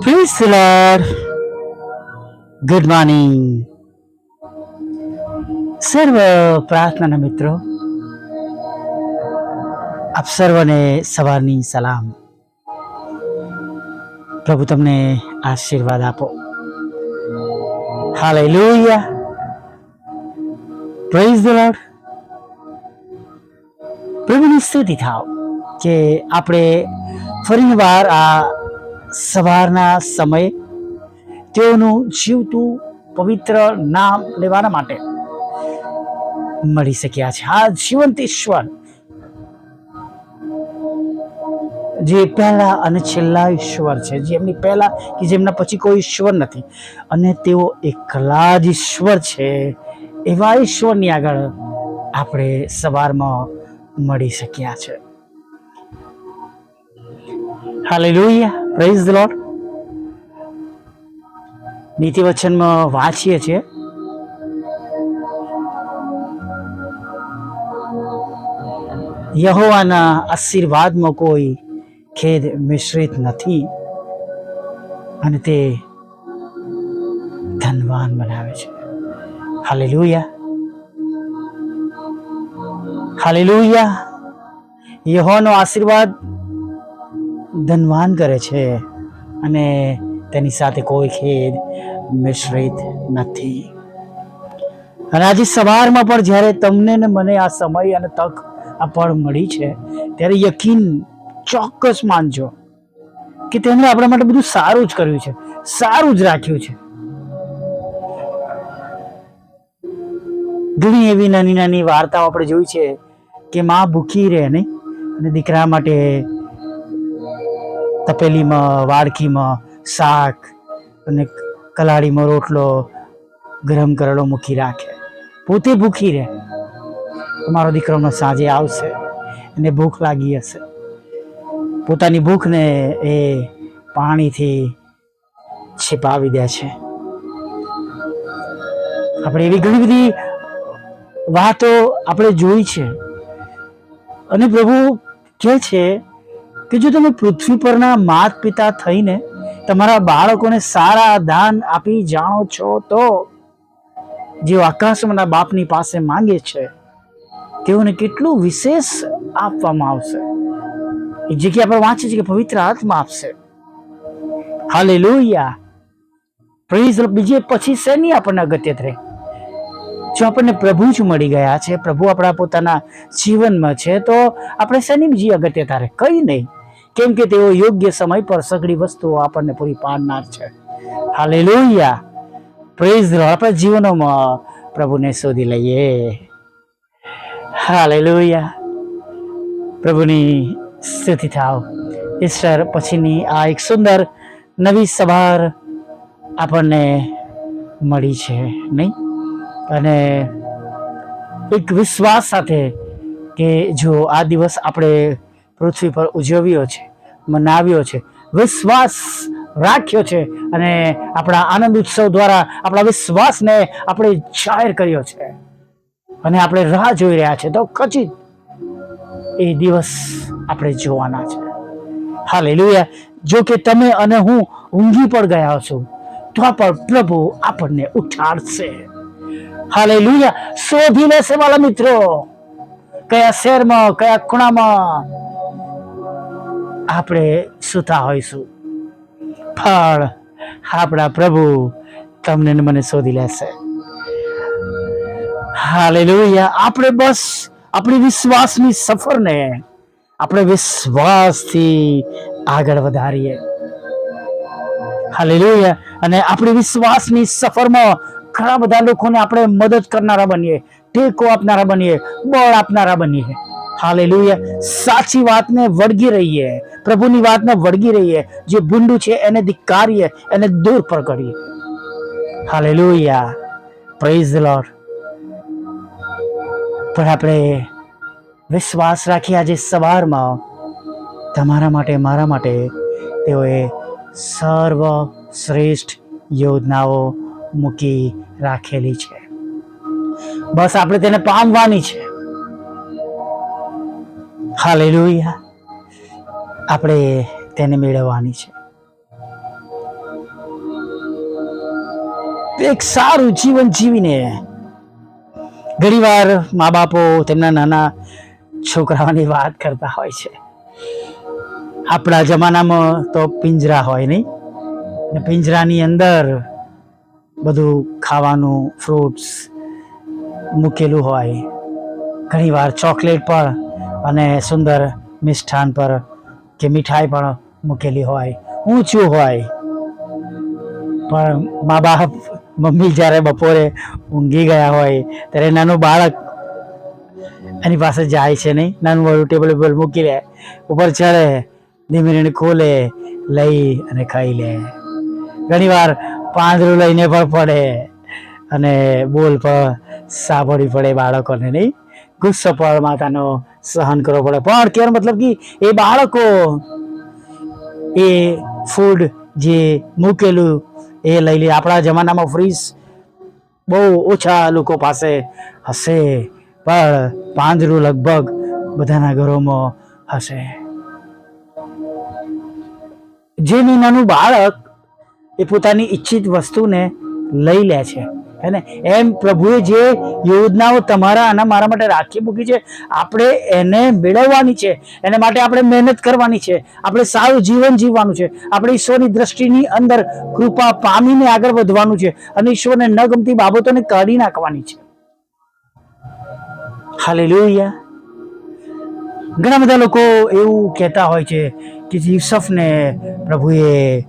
The Lord. Good morning સર્વ પ્રાર્થનાના મિત્રો આપ સર્વને સવારની સલામ પ્રભુ તમને આશીર્વાદ આપો હાલેલુયા પ્રેઝ ધ લોર્ડ પ્રભુની સ્તુતિ થાવ કે આપણે ફરી વાર આ સવારના સમયે તેઓનું જીવતું પવિત્ર નામ લેવાના માટે મળી શક્યા છે. આ જીવંત ઈશ્વર જે પહેલા અને છેલ્લા ઈશ્વર છે, જે એમની પહેલા કે જેમના પછી કોઈ ઈશ્વર નથી અને તેઓ એકલા જ ઈશ્વર છે, એવા ઈશ્વરની આગળ આપણે સવારમાં મળી શક્યા છે. હાલેલુયા પ્રેઝ ધ લોર્ડ નીતિ વચનમાં વાંચીએ છીએ. યહોવાના આશીર્વાદમાં કોઈ ખેદ મિશ્રિત નથી અને તે ધનવાન બનાવે છે. હાલેલુયા હાલેલુયા યહોવાનો આશીર્વાદ ધનવાન કરે છે અને તેની સાથે કોઈ ખેદ મિશ્રિત નથી. અને આજે સવારમાં પણ જ્યારે તમને ને મને આ સમય અને તક આ પળ મળી છે, ત્યારે યકીન ચોક્કસ માનજો કે તેમણે આપણા માટે બધું સારું જ કર્યું છે, સારું જ રાખ્યું છે. ઘણી એવી નાની નાની વાર્તાઓ આપણે જોઈ છે કે માં ભૂખી રહે નહીં અને દીકરા માટે તપેલીમાં, વાડકીમાં, શાક અને કલાળીમાં રોટલો ગરમ કરેલો મૂકી રાખે. પોતે ભૂખી રહે. તમારો દીકરોનો સાંજે આવશે એને ભૂખ લાગી હશે. પોતાની ભૂખને એ પાણીથી છિપાવી દે છે. આપણે એવી ઘણી બધી વાતો આપણે જોઈ છે. અને પ્રભુ કહે છે કે જો તમે પૃથ્વી પરના માત પિતા થઈને તમારા બાળકોને સારા દાન આપી જાણો છો, તો જેઓ આકાશમાંના બાપની પાસે માંગે છે, તેઓને કેટલું વિશેષ આપવામાં આવશે? એ જગ્યા પર વાંચે છે કે પવિત્ર આત્મા આપશે. હાલેલુયા. પ્રેઝ બીજે પછી શેની આપણને અગત્ય રહે? જો આપણને પ્રભુ જ મળી ગયા છે, પ્રભુ આપણા પોતાના જીવનમાં છે, તો આપણે શેની બીજી અગત્યતા રહે? કઈ નહીં. કેમ કે તેઓ યોગ્ય સમય પર સઘળી વસ્તુઓ આપણને પૂરી પાડનાર છે. હાલેલુયા. પ્રેઝ આપણા જીવનોમાં પ્રભુને શોધી લઈએ. હાલેલુયા. પ્રભુની સ્તુતિ થાવ. ઈશ્વર પછીની આ એક સુંદર નવી સવાર આપણને મળી છે, નહીં? અને એક વિશ્વાસ સાથે કે જો આ દિવસ આપણે પૃથ્વી પર ઉજવ્યો છે મનાવ્યો છે. વિશ્વાસ રાખ્યો છે અને આપણા આનંદ ઉત્સવ દ્વારા આપણા વિશ્વાસને આપણે જાહેર કર્યો છે. અને આપણે રાહ જોઈ રહ્યા છે તો ખચિત એ દિવસ આપણે જોવાના છે. હાલેલુયા. જો કે તમે અને હું ઊંઘી પણ ગયા છું તો પણ પ્રભુ આપણને ઉઠાડશે. હાલેલુયા. શોધી લેશે વાલા મિત્રો, કયા શહેરમાં, કયા ખૂણામાં આપણે સુતા હોઈશું. પણ આપણા પ્રભુ તમને મને શોધી લેશે. હાલેલુયા. આપણે બસ આપણી વિશ્વાસની સફરને આપણે વિશ્વાસથી આગળ વધારીએ. હાલેલુયા. અને આપણી વિશ્વાસની સફરમાં ઘણા બધા લોકોને આપણે મદદ કરનારા બનીએ, ટેકો આપનારા બનીએ, બળ આપનારા બનીએ. હાલેલુયા. સાચી વાતને વળગી રહીએ. પ્રભુની વાતને વળગી રહીએ. જે ભૂંડું છે એને ધિક્કારીએ, એને દૂર પર કરીએ હાલેલુયા પ્રેઝ લોર્ડ પણ આપણે વિશ્વાસ રાખી આજે સવારમાં તમારા માટે, મારા માટે તેઓએ સર્વ શ્રેષ્ઠ યોજનાઓ મૂકી રાખેલી છે. બસ આપણે તેને પામવાની છે. હાલેલુયા આપણે તેને મેળવવાની છે. એક સારું જીવન જીવીને ઘણીવાર મા બાપો તેમના નાના છોકરાઓની વાત કરતા હોય છે. આપણા જમાનામાં તો પિંજરા હોય નહીં. પિંજરાની અંદર બધું ખાવાનું ફ્રૂટ્સ મૂકેલું હોય. ઘણીવાર ચોકલેટ પણ અને સુંદર મિષ્ઠાન પર કે મીઠાઈ પણ મૂકેલી હોય, ઊંચું હોય. પણ મા બાપ, મમ્મી જ્યારે બપોરે ઊંઘી ગયા હોય, ત્યારે નાનું બાળક એની પાસે જાય છે નહીં. નાનું મોડું ટેબલ ઉપર મૂકી લે, ઉપર ચડે, ધીમે ધીમે ખોલે, લઈ અને ખાઈ લે. ઘણીવાર પાંદરું લઈને પણ પડે અને બોલ પણ સાંભળવી પડે બાળકોને નહીં. ગુસ્સો પણ માતાનો સહન કરવો પડે. પણ કેર મતલબ કે એ બાળકો, એ ફૂડ જે મૂકેલું, એ લઈ લે. આપણા જમાનામાં ફ્રીજ બહુ ઓછા લોકો પાસે હશે, પણ પાંજરું લગભગ બધાના ઘરોમાં હશે. જે નાનું બાળક એ પોતાની ઈચ્છિત વસ્તુને લઈ લે છે. હે એમ પ્રભુએ જે યોજનાઓ તમારા અને મારા માટે રાખી મૂકી છે, આપણે એને મેળવવાની છે. એને માટે આપણે મહેનત કરવાની છે. આપણે સારું જીવન જીવવાનું છે. આપણે ઈશ્વરની દ્રષ્ટિની અંદર કૃપા પામીને આગળ વધવાનું છે અને ઈશ્વરને ન ગમતી બાબતોને કાઢી નાખવાની છે. હાલેલુયા. ઘણા બધા લોકો એવું કહેતા હોય છે કે યુસફને પ્રભુએ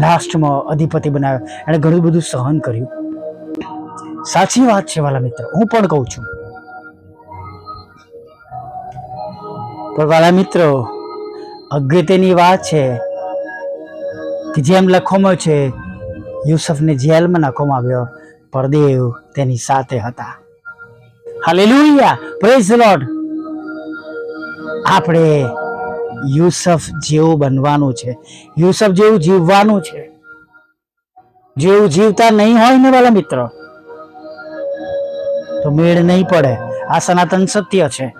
લાસ્ટમાં અધિપતિ બનાવ્યો. એણે ઘણું બધું સહન કર્યું. સાચી વાત છે વાલા મિત્ર, હું પણ કહું છું. પણ વાલા મિત્રો, અગત્યની વાત છે કે જેમ લખવામાં છે, યુસફને જેલમાં નાખવામાં આવ્યો, પરદેવ તેની સાથે હતા. Hallelujah, praise Lord. આપણે યુસફ જેવું બનવાનું છે. યુસફ જેવું જીવવાનું છે. જેવું જીવતા નહીં હોય ને વાલા મિત્રો, તો મેળ નહીં પડે. આ સનાતન સત્ય છે.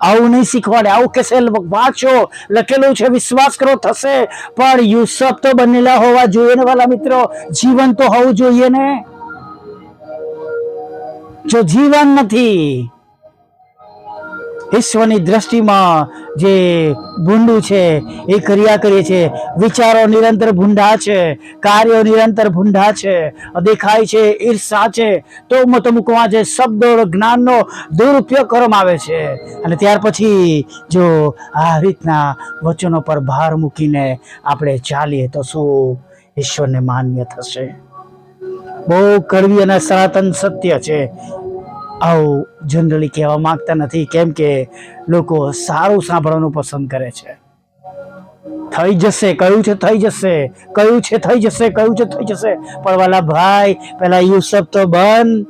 આવું નહીં શીખવાડે. આવું કેસે વાંચો. લખેલું છે, વિશ્વાસ કરો, થશે. પણ યુસફ તો બનેલા હોવા જોઈએ ને વાલા મિત્રો. જીવન તો હોવું જોઈએ ને. જો જીવન નથી ઈશ્વરની દ્રષ્ટિમાં જે ભૂંડું છે, એ કર્યા કરીએ છીએ વિચારો નિરંતર ભૂંડા છે, કાર્યો નિરંતર ભૂંડા છે. દેખાય છે, ઈર્ષા છે. તો મત મૂકવા છે શબ્દો જ્ઞાનનો દુરુપયોગ કરવામાં આવે છે. અને ત્યાર પછી જો આ રીતના વચનો પર ભાર મૂકીને આપણે ચાલીએ તો શું ઈશ્વરને માન્ય થશે? બહુ કડવી અને સનાતન સત્ય છે. આવું જનરલી કહેવા માંગતા નથી, કેમ કે લોકો સારું સાંભળવાનું પસંદ કરે છે. થઈ જશે, કયું છે થઈ જશે, કયું છે થઈ જશે, કયું છે થઈ જશે. પણ વાલા ભાઈ, પેલા યુસફ તો બન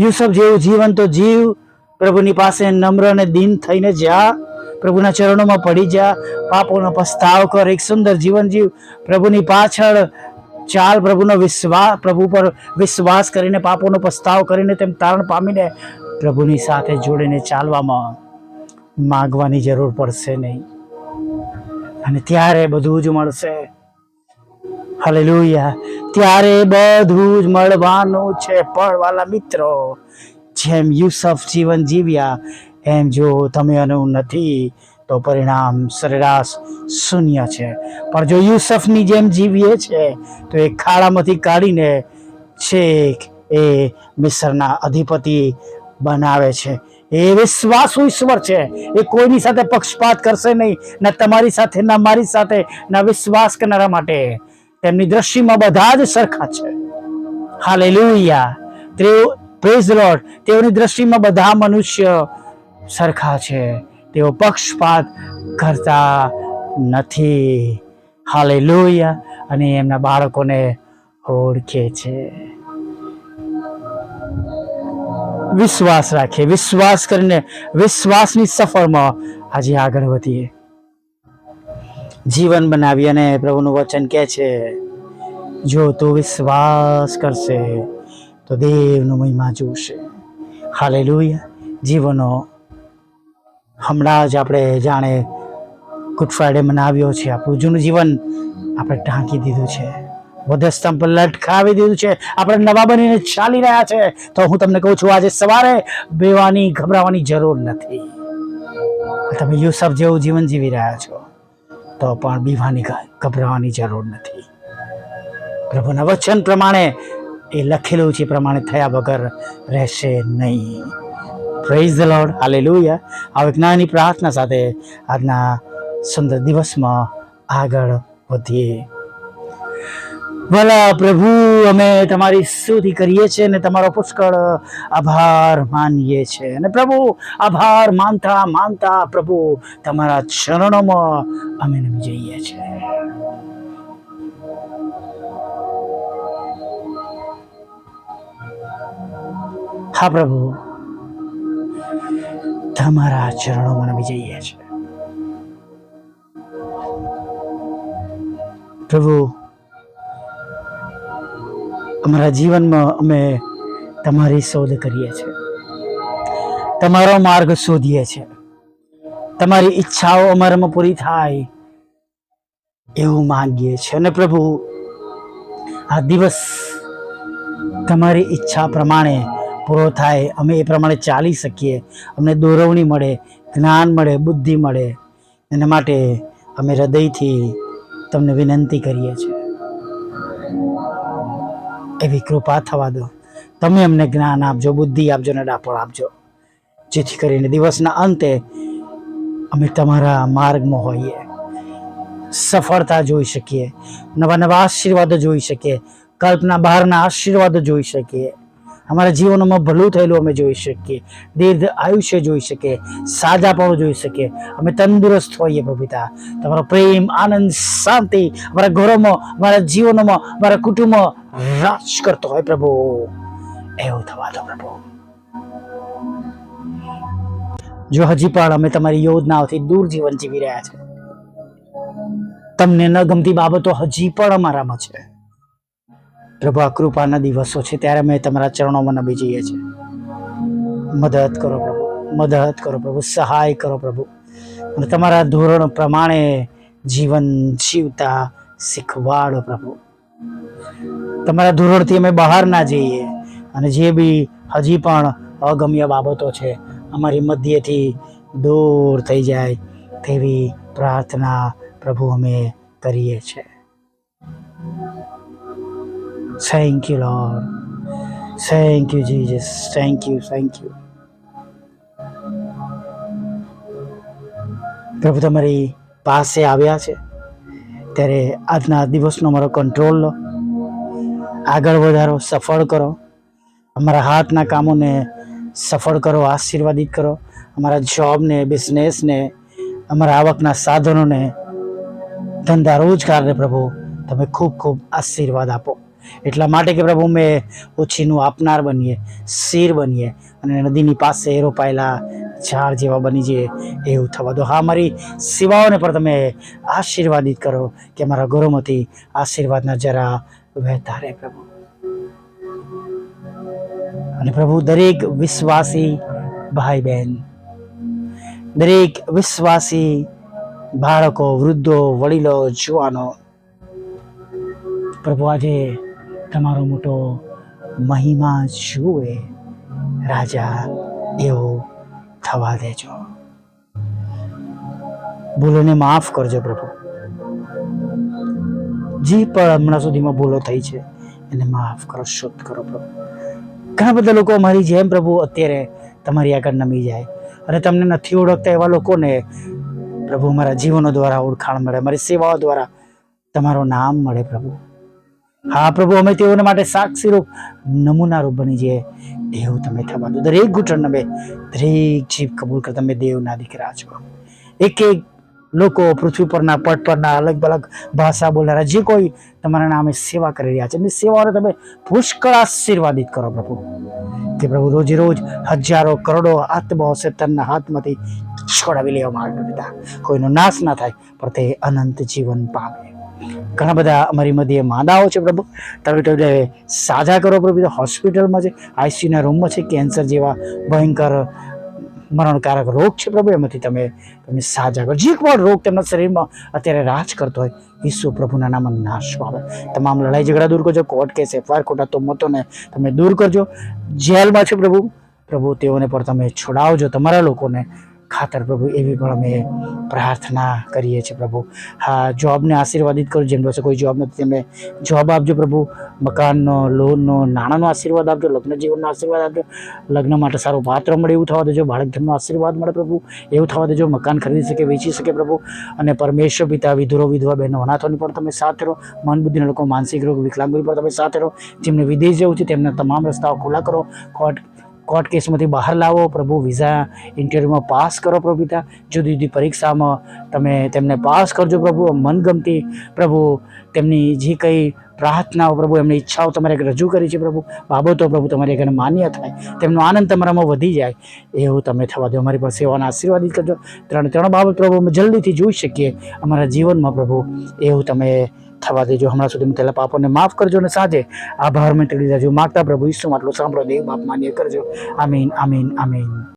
યુસફ જેવું જીવન તો જીવ. પ્રભુની પાસે નમ્ર અને દીન થઈને જા. પ્રભુના ચરણોમાં પડી જા. પાપોનો પસ્તાવ કર. એક સુંદર જીવન જીવ. પ્રભુની પાછળ ચાલ પ્રભુનો વિશ્વાસ પ્રભુ પર વિશ્વાસ કરીને, પાપોનો પસ્તાવ કરીને તેમ તારણ પામીને પ્રભુની સાથે જોડીને ચાલવામાં માગવાની જરૂર પડશે નહીં. અને ત્યારે બધું જ મળશે. હાલેલુયા ત્યારે બધું જ મળવાનું છે પણ વાલા મિત્રો. જેમ યુસફ જીવન જીવ્યા, એમ જો તમે અનુ નથી તો પરિણામ સરેરાશ શૂન્ય છે. પણ જો યુસફની જેમ જીવીએ છે, તો એ ખાડામાંથી કાઢીને છેક એ મિસરના અધિપતિ બનાવે છે. એ વિશ્વાસુ ઈશ્વર છે. એ કોઈની સાથે પક્ષપાત કરશે નહીં, ના તમારી સાથે, ના મારી સાથે, ના વિશ્વાસ કરનારા માટે. તેમની દ્રષ્ટિમાં બધા જ સરખા છે. હાલેલુયા. તેઓ પ્રેઝ લોર્ડ તેઓની દ્રષ્ટિમાં બધા મનુષ્ય સરખા છે. તેઓ પક્ષપાત કરતા નથી. હાલેલુયા. અને એમના બાળકોને ઓળખે છે. વિશ્વાસ રાખીએ વિશ્વાસ કરીને વિશ્વાસની સફરમાં આજે આગળ વધીએ. જીવન બનાવી અને પ્રભુનું વચન કહે છે, જો તું વિશ્વાસ કરશે, તો દેવનું મહિમા જોશે. હાલેલુયા. જીવનો હમણાં જ આપણે જાણે ગુડ ફ્રાઈડે મનાવ્યો છે. આપણું જૂનું જીવન આપણે ઢાંકી દીધું છે. વધસ્તંભ પર લટકાવી દીધું છે. આપણે નવા બનીને ચાલી રહ્યા છે. તો હું તમને કહું છું, આજે સવારે બેવાની ગભરાવાની જરૂર નથી. તમે યુસફ જેવું જીવન જીવી રહ્યા છો, તો પણ બીવાની ગભરાવાની જરૂર નથી. પ્રભુના વચન પ્રમાણે એ લખેલું છે પ્રમાણે થયા વગર રહેશે નહીં. પ્રેઝ ધ લોર્ડ હાલેલુયા આ એક નાની પ્રાર્થના સાથે આજના સુંદર દિવસમાં આગળ વધીએ. ભલા પ્રભુ, અમે તમારી સ્તુતિ કરીએ છીએ અને તમારો પુષ્કળ આભાર માનીએ છીએ. અને પ્રભુ, આભાર માનતા માનતા પ્રભુ, તમારા ચરણોમાં અમે નમી જઈએ છીએ. હા પ્રભુ. તમારા ચરણોમાં નમી જઈએ છીએ. પ્રભુ, અમારા જીવનમાં અમે તમારી શોધ કરીએ છીએ. તમારો માર્ગ શોધીએ છીએ. તમારી ઈચ્છાઓ અમારામાં પૂરી થાય એવું માંગીએ છીએ. અને પ્રભુ, આ દિવસ તમારી ઈચ્છા પ્રમાણે પૂરો થાય, અમે એ પ્રમાણે ચાલી શકીએ. અમને દોરવણી મળે, જ્ઞાન મળે, બુદ્ધિ મળે. એના માટે અમે હૃદયથી તમને વિનંતી કરીએ છીએ. એવી કૃપા થવા દો. તમે અમને જ્ઞાન આપજો, બુદ્ધિ આપજો ને ડાપણ આપજો. જેથી કરીને દિવસના અંતે અમે તમારા માર્ગમાં હોઈએ. સફળતા જોઈ શકીએ. નવા નવા આશીર્વાદો જોઈ શકીએ. કલ્પના બહારના આશીર્વાદો જોઈ શકીએ. અમારા જીવનમાં ભલું થયેલું અમે જોઈ શકીએ. દીર્ઘ આયુષ્ય જોઈ શકીએ. સાજાપણું જોઈ શકીએ. અમે તંદુરસ્ત હોઈએ પ્રભુતા. તમારો પ્રેમ, આનંદ, શાંતિ અમારા ઘરોમાં, અમારા જીવનમાં, અમારા કુટુંબમાં રાજ કરતો હોય પ્રભુ. એવું થવા દો પ્રભુ. જો હજી પણ અમે તમારી યોજનાઓથી દૂર જીવન જીવી રહ્યા છે, તમને ન ગમતી બાબતો હજી પણ અમારામાં છે. પ્રભુ કૃપાના દિવસો છે, ત્યારે અમે તમારા ચરણોમાં નમી જઈએ છીએ. મદદ કરો પ્રભુ, મદદ કરો પ્રભુ, સહાય કરો પ્રભુ. અને તમારા ધોરણ પ્રમાણે જીવન જીવતા શીખવાડો પ્રભુ. તમારા ધોરણથી અમે બહાર ના જઈએ અને જે બી હજી પણ અગમ્ય બાબતો છે, અમારી મધ્યથી દૂર થઈ જાય તેવી પ્રાર્થના પ્રભુ અમે કરીએ છીએ. Thank you Lord thank you Jesus thank you thank you પ્રભુ તમારી પાસે આવ્યા છે. ત્યારે આજના દિવસનો અમારો કંટ્રોલ લો. આગળ વધારો, સફળ કરો. અમારા હાથના કામોને સફળ કરો, આશીર્વાદિત કરો. અમારા જોબને બિઝનેસને અમારા આવકના સાધનોને ધંધા રોજગારને પ્રભુ, તમે ખૂબ ખૂબ આશીર્વાદ આપો. એટલા માટે કે પ્રભુ મેં ઓછીનું આપનાર બનીએ, શીર બનીએ અને નદીની પાસે રોપાયેલા ઝાડ જેવા બની જઈએ એવું થવા દો. હા, મારી સેવાઓને પણ તમે આશીર્વાદિત કરો કે મારા ઘરોમાંથી આશીર્વાદના જરા વહેતા રહે પ્રભુ. અને પ્રભુ, દરેક વિશ્વાસી ભાઈ બહેન દરેક વિશ્વાસી બાળકો, વૃદ્ધો, વડીલો, જુવાનો, પ્રભુ આજે તમારો મોટો મહિમા જુએ, રાજા, એવું થવા દેજો. ભૂલોને માફ કરજો પ્રભુ. જે પણ હમણાં સુધીમાં ભૂલો થઈ છે, એને માફ કરો, શુદ્ધ કરો પ્રભુ. ઘણા બધા લોકો અમારી જેમ પ્રભુ અત્યારે તમારી આગળ નમી જાય. અને તમને નથી ઓળખતા એવા લોકોને પ્રભુ મારા જીવનો દ્વારા ઓળખાણ મળે મારી સેવાઓ દ્વારા તમારું નામ મળે પ્રભુ. હા, પ્રભુ, અમે તેઓને માટે સાક્ષી રૂપ નમૂના રૂપ બની જઈએ. દેવ તમે થવા દો. દરેક ઘૂંટણ નમે, દરેક જીભ કબૂલ કર તમે દેવના દીકરા છો. એક એક લોકો પૃથ્વી પરના, પટ પરના, અલગ અલગ ભાષા બોલનારા, જે કોઈ તમારા નામે સેવા કરી રહ્યા છે, એમની સેવાઓને તમે પુષ્કળ આશીર્વાદિત કરો પ્રભુ. કે પ્રભુ રોજે રોજ હજારો કરોડો આત્માઓ શેતનના હાથમાંથી છોડાવી લેવામાં આવે પિતા કોઈનો નાશ ના થાય, પણ તે અનંત જીવન પામે. ઘણા બધા અમારી મધ્યે માંદાઓ છે પ્રભુ. તમે તમે સાજા કરો પ્રભુ હોસ્પિટલમાં છે, આઈસીયુના રૂમમાં છે, કેન્સર જેવા ભયંકર મરણકારક રોગ છે પ્રભુ, એમાંથી તમે તમે સાજા કરો. જે પણ રોગ તેમના શરીરમાં અત્યારે રાજ કરતો હોય, ઈસુ પ્રભુના નામમાં નાશ પામે. તમામ લડાઈ ઝઘડા દૂર કરજો, કોર્ટ કેસ, એફઆઈઆર ખોટા તો મતોને તમે દૂર કરજો. જેલમાં છે પ્રભુ પ્રભુ તેઓને પણ તમે છોડાવજો. તમારા લોકોને ખાતર પ્રભુ, એવી પણ અમે પ્રાર્થના કરીએ છીએ પ્રભુ. હા, જોબને આશીર્વાદિત કરો, જેમ પાસે કોઈ જોબ નથી, તેમને જોબ આપજો પ્રભુ. મકાનનો, લોનનો, નાણાંનો આશીર્વાદ આપજો, લગ્ન જીવનનો આશીર્વાદ આપજો. લગ્ન માટે સારું પાત્ર મળે એવું થવા દેજો, બાળક ધનનો આશીર્વાદ મળે પ્રભુ. એવું થવા દેજો, મકાન ખરીદી શકે, વેચી શકે પ્રભુ. અને પરમેશ્વર પિતા, વિધુરો, વિધવા બહેનો, અનાથોની પણ તમે સાથ રહો. મન બુદ્ધિના લોકો, માનસિક રોગ, વિકલાંગોની પણ તમે સાથ રહો. જેમને વિદેશ જવું છે, તેમના તમામ રસ્તાઓ ખુલ્લા કરો. કોર્ટ કોર્ટ કેસમાંથી બહાર લાવો, પ્રભુ વિઝા ઇન્ટરવ્યૂમાં પાસ કરો પ્રભુ પિતા જુદી જુદી પરીક્ષામાં તમે તેમને પાસ કરજો પ્રભુ મનગમતી. પ્રભુ, તેમની જે કંઈ પ્રાર્થનાઓ પ્રભુ, એમની ઈચ્છાઓ તમારે રજૂ કરી છે પ્રભુ. બાબતો પ્રભુ તમારી આગળ માન્ય થાય. તેમનો આનંદ તમારામાં વધી જાય. એવું તમે થવા દો. અમારી પર સેવાના આશીર્વાદિત કરજો. ત્રણ ત્રણ બાબત પ્રભુ અમે જલ્દીથી જોઈ શકીએ. અમારા જીવનમાં પ્રભુ, એવું તમે થવા દેજો. હમણાં સુધી મેં તેલા પાપોને માફ કરજો અને સાંજે આભાર મેં તેડી દેજો માગતા પ્રભુ ઈસુ માટલું સાંભળો દેવ બાપ માન્ય કરજો. આમીન આમીન આમીન.